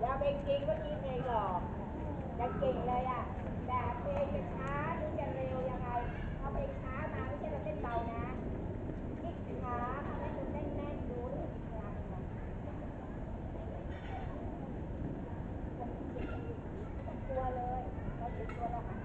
อย่าเป็นจริงก็ยิงเองหรอกจะเก่งเลยอะแต่เพลงจะช้าหรือจะเร็วยังไงเอาเพลงช้ามาไม่ใช่เราเต้นเบานะนี่ช้าทำให้คุณแน่นๆดูเลยอีกครั้งนะกลัวเลยเราถึงตัวเราหัน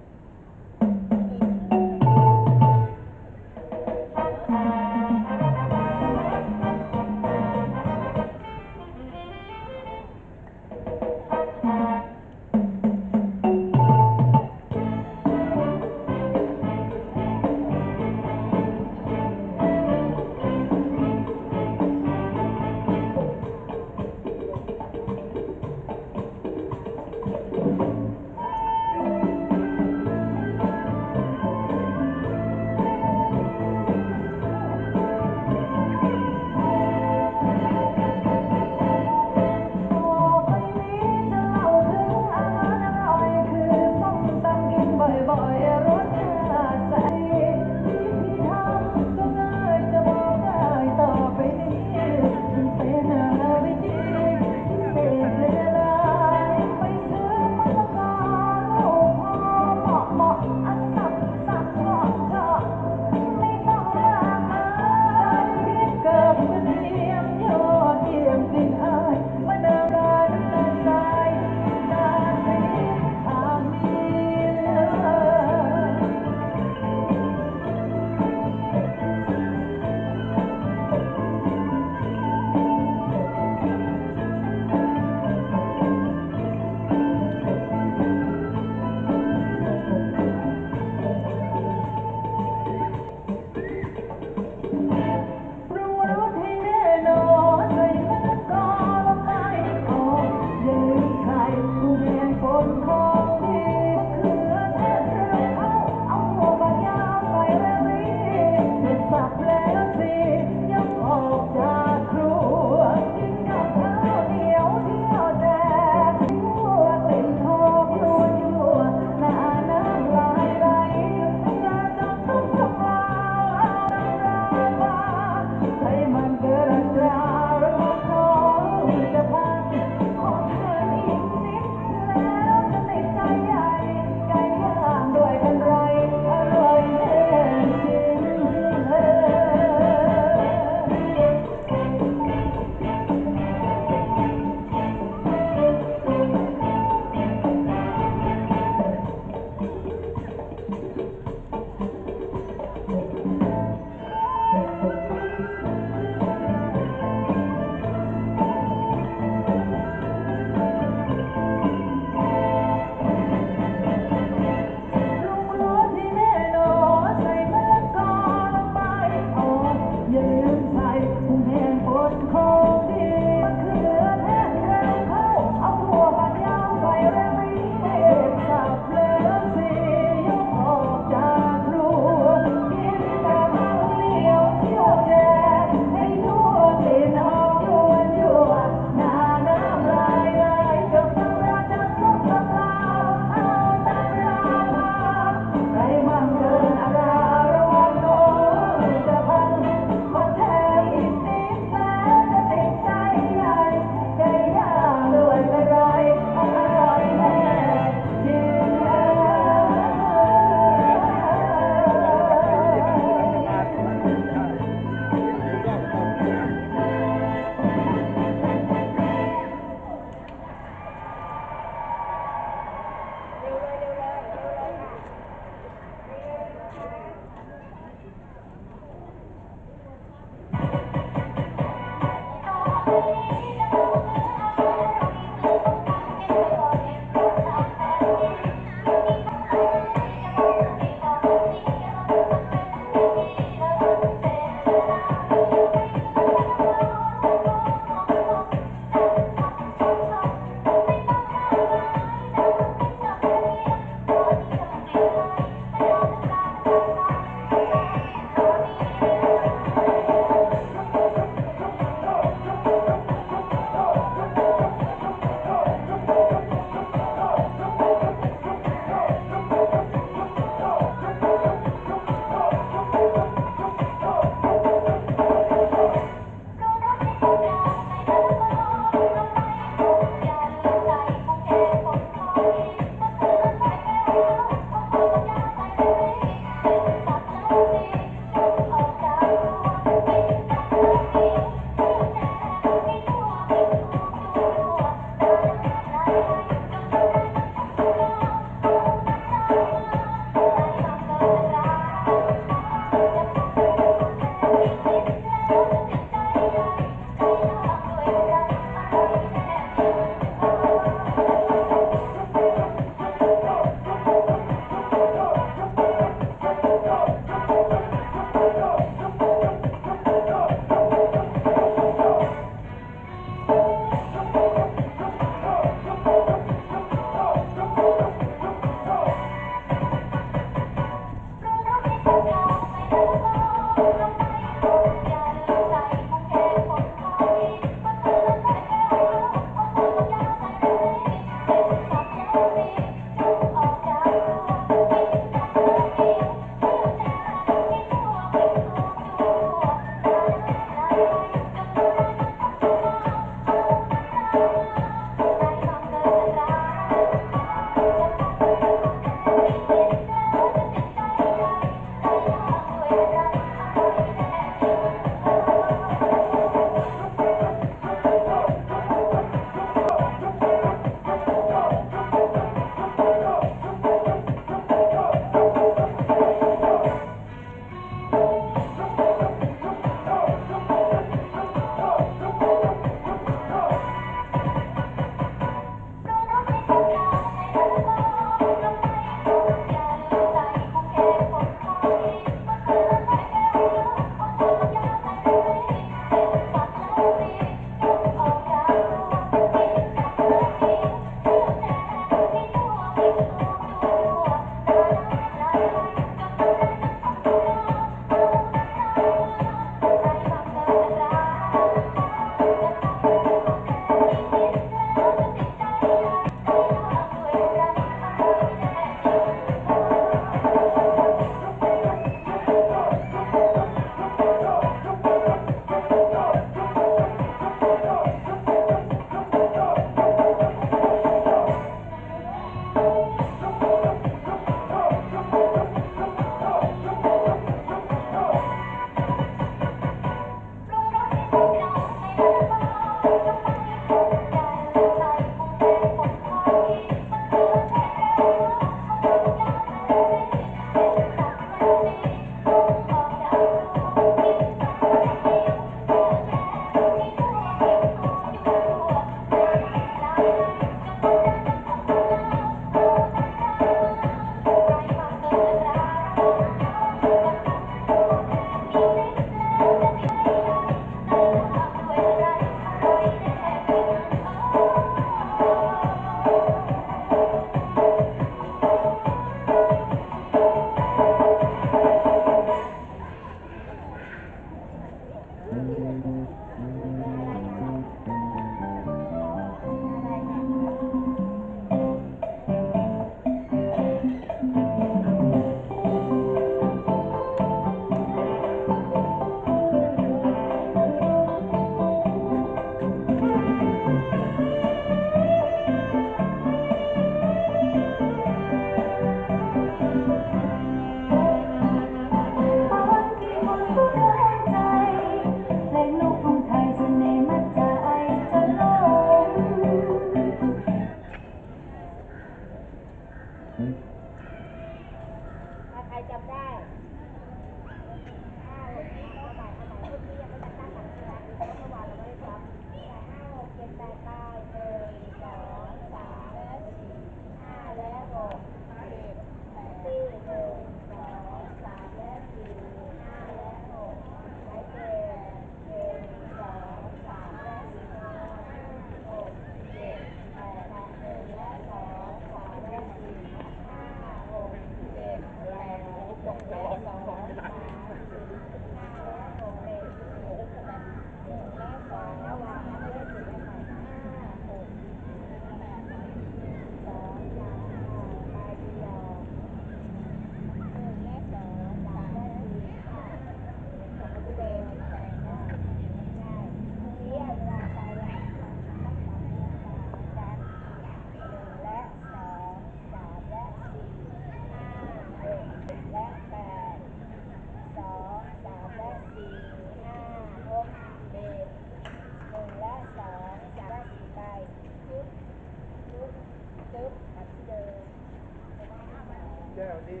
ที่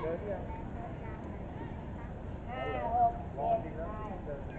เดินยังห้าหกเจ็ดแปด